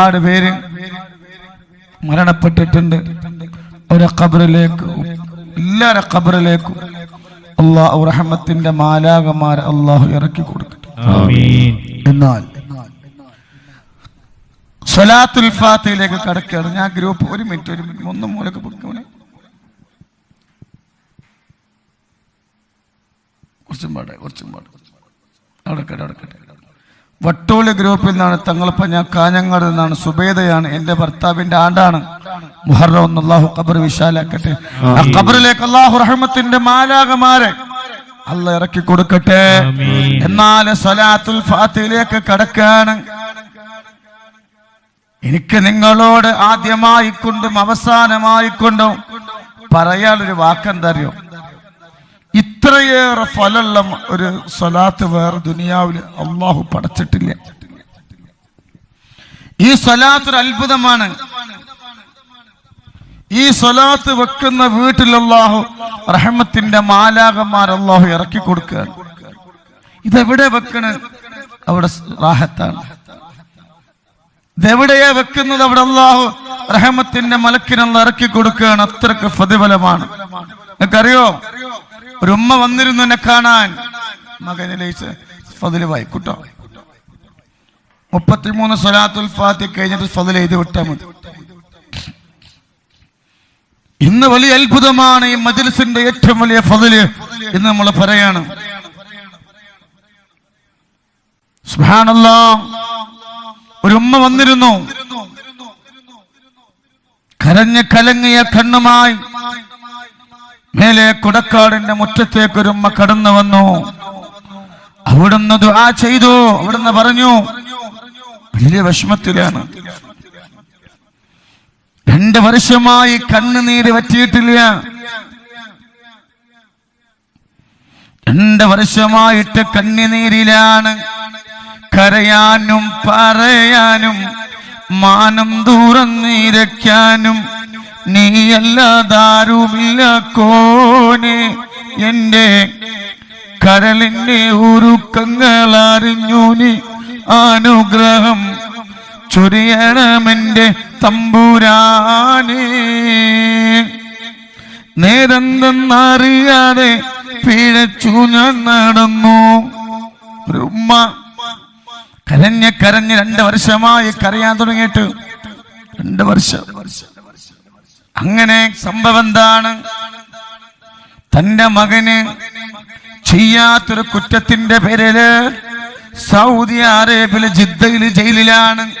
ഒരുപാട് പേര് മരണപ്പെട്ടിട്ടുണ്ട്. ഒരു ഖബറിലേക്ക് എല്ലാരെ ഖബറിലേക്കും അള്ളാഹു റഹ്മത്തിന്റെ മാലാകമാർ അള്ളാഹു ഇറക്കി കൊടുക്കട്ടെ ആമീൻ. എന്നാൽ സ്വലാത്തുൽ ഫാത്തിയിലേക്ക് കടക്കുകയാണ്. ഞാൻ ഗ്രൂപ്പ് ഒരു മിനിറ്റ് ഒരു മിനിറ്റ്. ഒന്നും മൂലൊക്കെ കൊടുക്കണേ കുറച്ചും പാടെ കുറച്ചും പാടെ. അവിടെ കേട്ടെ അവിടെ കേട്ടെ വട്ടോളി ഗ്രൂപ്പിൽ നിന്നാണ് തങ്ങളപ്പ ഞാൻ കാഞ്ഞങ്ങാട് നിന്നാണ് സുബേദയാണ് എന്റെ ഭർത്താവിന്റെ ആണ്ടാണ്. മുഹറം അള്ളാഹു ഖബർ വിശാലാക്കട്ടെ. ആ ഖബറിലേക്ക് അള്ളാഹു റഹ്മത്തിന്റെ മാലാകമാരെ അല്ല ഇറക്കി കൊടുക്കട്ടെ. എന്നാൽ സലാത്തുൽ ഫാത്തിലേക്ക് കടക്കാണ്. എനിക്ക് നിങ്ങളോട് ആദ്യമായിക്കൊണ്ടും അവസാനമായിക്കൊണ്ടും അവസാനമായി കൊണ്ടും പറയാനൊരു വാക്കെന്താ അറിയോ? ഇത്രയേറെ ഫലമുള്ള ഒരു സ്വലാത്ത് വേറെ ദുനിയാവിൽ അള്ളാഹു പടച്ചിട്ടില്ല. ഈ സ്വലാത്ത് ഒരു അത്ഭുതമാണ്. ഈ സ്വലാത്ത് വെക്കുന്ന വീട്ടിൽ അള്ളാഹു റഹമത്തിന്റെ മാലാകന്മാർ അള്ളാഹു ഇറക്കി കൊടുക്കുകയാണ്. ഇതെവിടെ വെക്കണ? അവിടെ റാഹത്താണ്. ഇതെവിടെയാ വെക്കുന്നത്? അവിടെ അള്ളാഹു റഹമത്തിന്റെ മലക്കിനുള്ള ഇറക്കി കൊടുക്കുകയാണ്. അത്രയ്ക്ക് പ്രതിഫലമാണ്. നിനക്കറിയോ ഒരു ഉമ്മ വന്നിരുന്നു എന്നെ കാണാൻ. മകനിലേച്ച് ഫതിലുമായി കുട്ടോ? മുപ്പത്തിമൂന്ന് സ്വലാത്തുൽ ഫാത്തി കഴിഞ്ഞിട്ട് ഫതിൽ എഴുതി വിട്ടാൽ മതി. ഇന്ന് വലിയ അത്ഭുതമാണ് ഈ മജിൽസിന്റെ ഏറ്റവും വലിയ ഫതിൽ എന്ന് നമ്മൾ പറയാണ്. ഒരു ഉമ്മ വന്നിരുന്നു. കരഞ്ഞ് കലങ്ങിയ കണ്ണുമായി മേലെ കുടക്കാടിന്റെ മുറ്റത്തേക്ക് ഒരു ഉമ്മ കടന്നു വന്നു. അവിടുന്ന് ദുആ ചെയ്തു. അവിടുന്ന് പറഞ്ഞു വലിയ വിഷമത്തിലാണ്. രണ്ട് വർഷമായി കണ്ണുനീര് പറ്റിയിട്ടില്ല രണ്ട് വർഷമായിട്ട് കണ്ണിനീരിലാണ്. കരയാനും പറയാനും മാനം തുറന്നിരയ്ക്കാനും നീയല്ലാതാരുമില്ല കോനെ. എന്റെ കരളിന്റെ ഉരുക്കങ്ങൾ അറിഞ്ഞു നീ. അനുഗ്രഹം ചൊരിയണമെന്റെ തമ്പുരാനേ. നേരെന്തെന്നറിയാതെ പിഴച്ചു ഞാൻ നടന്നു. ഉമ്മ കരഞ്ഞ് കരഞ്ഞ് രണ്ട് വർഷമായി കരയാൻ തുടങ്ങിയിട്ട് രണ്ട് വർഷം. അങ്ങനെ സംഭവം എന്താണ്? തന്റെ മകന് ചെയ്യാത്തൊരു കുറ്റത്തിന്റെ പേരിൽ സൗദി അറേബ്യയിലെ ജിദ്ദയിൽ ജയിലിലാണ്.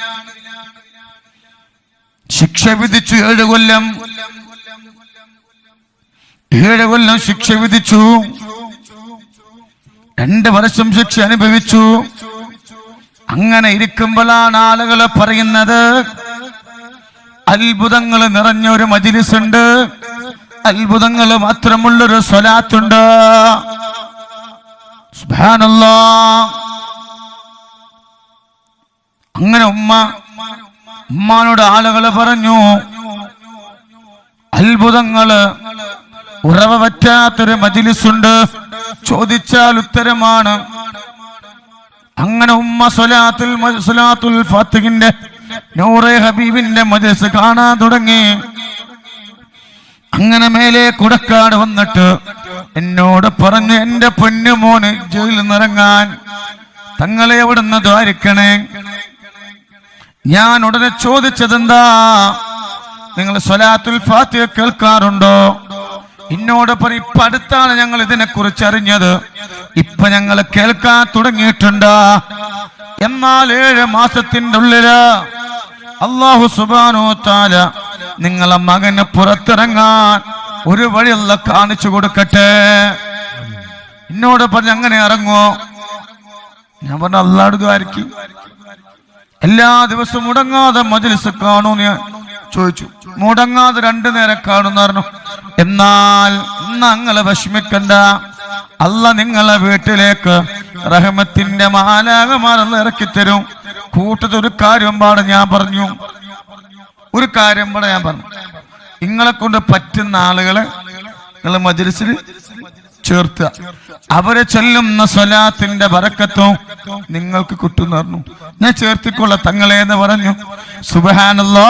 ശിക്ഷ വിധിച്ചു ഏഴ് കൊല്ലം. ഏഴ് കൊല്ലം ശിക്ഷ വിധിച്ചു. രണ്ട് വർഷം ശിക്ഷ അനുഭവിച്ചു. അങ്ങനെ ഇരിക്കുമ്പോഴാണ് ആളുകൾ പറയുന്നത് അത്ഭുതങ്ങൾ നിറഞ്ഞ ഒരു മജിലിസ് ഉണ്ട് അത്ഭുതങ്ങൾ മാത്രമുള്ളൊരു സ്വലാത്തുണ്ട്. അങ്ങനെ ഉമ്മ ഉമ്മാനോട് ആളുകൾ പറഞ്ഞു അത്ഭുതങ്ങൾ ഉറവ പറ്റാത്തൊരു മജിലിസുണ്ട്. ചോദിച്ചാൽ ഉത്തരമാണ്. അങ്ങനെ ഉമ്മ സ്വലാത്തുൽ സ്വലാത്തുൽ ഫാത്തിഹിന്റെ നൂറെ ഹബീബിന്റെ മജസ് കാണാൻ തുടങ്ങി. അങ്ങനെ മേലെ കുടക്കാട് വന്നിട്ട് എന്നോട് പറഞ്ഞു എന്റെ പൊന്നുമോന് ജയിലിൽ നിറങ്ങാൻ തങ്ങളെ എവിടുന്ന് ദ്വാരിക്കണേ? ഞാൻ ഉടനെ ചോദിച്ചതെന്താ നിങ്ങൾ സ്വലാത്തുൽ ഫാത്തി കേൾക്കാറുണ്ടോ? എന്നോട് പറ ഇപ്പൊ അടുത്താണ് ഞങ്ങൾ ഇതിനെ കുറിച്ച് അറിഞ്ഞത്. ഇപ്പൊ ഞങ്ങൾ കേൾക്കാൻ തുടങ്ങിയിട്ടുണ്ട്. എന്നാൽ ഏഴ് മാസത്തിന്റെ ഉള്ളിൽ അള്ളാഹു സുബാനോ താല നിങ്ങളെ മകന് പുറത്തിറങ്ങാൻ ഒരു വഴിയുള്ള കാണിച്ചു കൊടുക്കട്ടെ. എന്നോട് പറഞ്ഞ് അങ്ങനെ ഇറങ്ങോ? ഞാൻ പറഞ്ഞ അല്ലാടുകാരിക്കും എല്ലാ ദിവസവും മുടങ്ങാതെ മജിലിസ് കാണൂന്ന് ഞാൻ ചോദിച്ചു. മുടങ്ങാതെ രണ്ടു നേരം കാണുന്ന എന്നാൽ അങ്ങളെ വിഷമിക്കണ്ട. അല്ല നിങ്ങളെ വീട്ടിലേക്ക് റഹമത്തിന്റെ മാലാകമാരെന്ന് ഇറക്കിത്തരും കൂട്ടത്തിൽ ഒരു കാര്യം പാടെ ഞാൻ പറഞ്ഞു. ഒരു കാര്യം പാടെ ഞാൻ പറഞ്ഞു. നിങ്ങളെ കൊണ്ട് പറ്റുന്ന ആളുകളെ നിങ്ങൾ മജലിസിൽ ചേർത്തുക. അവരെ ചൊല്ലുന്ന സ്വലാത്തിന്റെ വരക്കത്വം നിങ്ങൾക്ക് കിട്ടും പറഞ്ഞു. ഞാൻ ചേർത്തിക്കൊള്ള തങ്ങളെ എന്ന് പറഞ്ഞു. സുബഹാനല്ലോ.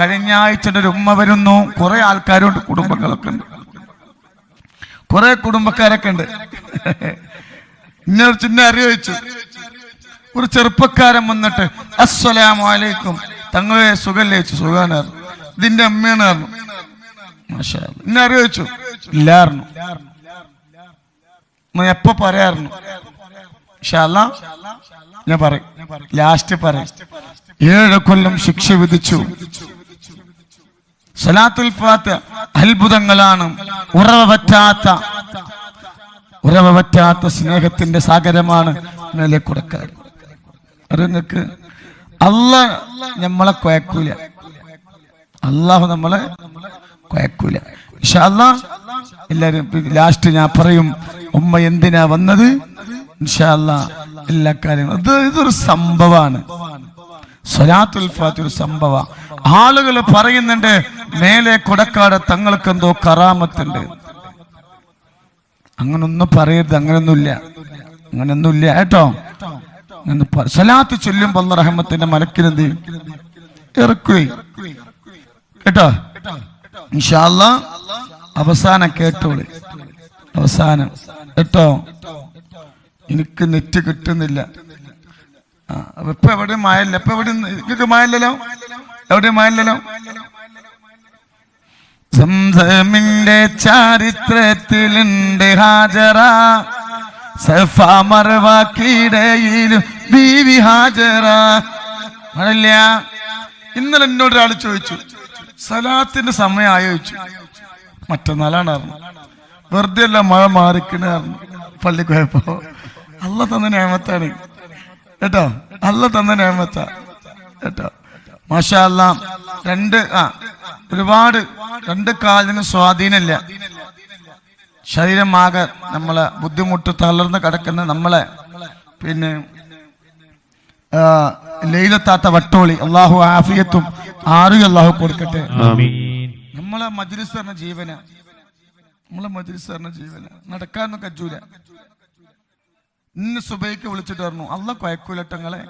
കഴിഞ്ഞ ആഴ്ചയുടെ ഒരു ഉമ്മ വരുന്നു. കുറെ ആൾക്കാരുണ്ട് കുടുംബങ്ങളൊക്കെ ഉണ്ട്. കുറെ കുടുംബക്കാരൊക്കെ ഉണ്ട്. ഇന്നെ ഒരു ചിന്ന അറിയിച്ചു. ഒരു ചെറുപ്പക്കാരൻ വന്നിട്ട് അസ്സലാമു അലൈക്കും. തങ്ങളെ സുഖല്ലേ ചോദിച്ചു സുഖാനായിരുന്നു ഇതിന്റെ അമ്മയാണ് പറഞ്ഞു. ഇന്നെ ഇല്ലായിരുന്നു. എപ്പോ ഇൻഷാല്ല ഞാൻ പറയും. ലാസ്റ്റ് പറയും. ഏഴ് കൊല്ലം ശിക്ഷ വിധിച്ചു. സലാത്തുൽ ഫാത്ത് അത്ഭുതങ്ങളാണ്. ഉറവ പറ്റാത്ത ഉറവ സ്നേഹത്തിന്റെ സാഗരമാണ് മേലെ കൊടുക്കാൻ അത് നിങ്ങക്ക് അല്ല നമ്മളെ കൊയക്കൂല. അള്ളാഹു നമ്മളെ ഇൻഷാ അല്ലാ എല്ലാരും ലാസ്റ്റ് ഞാൻ പറയും ഉമ്മ എന്തിനാ വന്നത്? ഇൻഷാ അല്ലാ എല്ലാ കാര്യങ്ങളും. ഇത് ഇതൊരു സംഭവമാണ് സ്വലാത്തുൽ ഒരു സംഭവ. ആളുകൾ പറയുന്നുണ്ട് മേലെ കൊടക്കാട് തങ്ങൾക്ക് എന്തോ കറാമത്തുണ്ട്. അങ്ങനൊന്നും പറയരുത് അങ്ങനൊന്നുമില്ല. അങ്ങനൊന്നുമില്ല കേട്ടോ? സലാത്ത് ചൊല്ലുമ്പോൾ റഹ്മത്തിന്റെ മലക്കിനെന്ത് ഇറക്കുകയും. കേട്ടോ? ഇൻഷാല്ല അവസാനം കേട്ടോളി. അവസാനം. കേട്ടോ? എനിക്ക് നെറ്റ് കിട്ടുന്നില്ല. ഇപ്പൊ എവിടെ മായല്ല. ഇപ്പൊ എവിടെ നിങ്ങൾക്ക് മായല്ലല്ലോ? എവിടെ മായല്ലല്ലോ? സംസമിന്റെ ചരിത്രത്തിലുണ്ട് ഹാജറ. സഫ മറവാക്കിടയിലും ബീവി ഹാജറ. ആണല്ല? ഇന്നലെ എന്നോട് ഒരാൾ ചോദിച്ചു സലാത്തിന്റെ സമയം ചോദിച്ചു. മറ്റന്നാളാണ് അറിഞ്ഞു വെറുതെ അല്ല മഴ മാറിക്കണ അറിഞ്ഞു പള്ളി പോയപ്പോ. അല്ല തന്ന നേമത്താണ് കേട്ടോ? അല്ല തന്ന നേമത്ത കേട്ടോ? മാഷാ അല്ലാ രണ്ട് ആ ഒരുപാട് രണ്ട് കാലിന് സ്വാധീനമില്ല. ശരീരമാകെ നമ്മളെ ബുദ്ധിമുട്ട് തളർന്ന് കിടക്കുന്ന നമ്മളെ പിന്നെ ലൈലത്താത്ത വട്ടോളി അള്ളാഹു ആഫിയത്തും ആറും അള്ളാഹു കൊടുക്കട്ടെ. നമ്മളെ മജ്ലിസ് പറഞ്ഞ ജീവന. നമ്മളെ മജ്ലിസ് പറഞ്ഞ ജീവന. നടക്കാനൊന്നും കജൂല ഇന്ന് സുബൈക്ക് വിളിച്ചിട്ട് പറഞ്ഞു അള്ള കൊയക്കൂലട്ടങ്ങളെ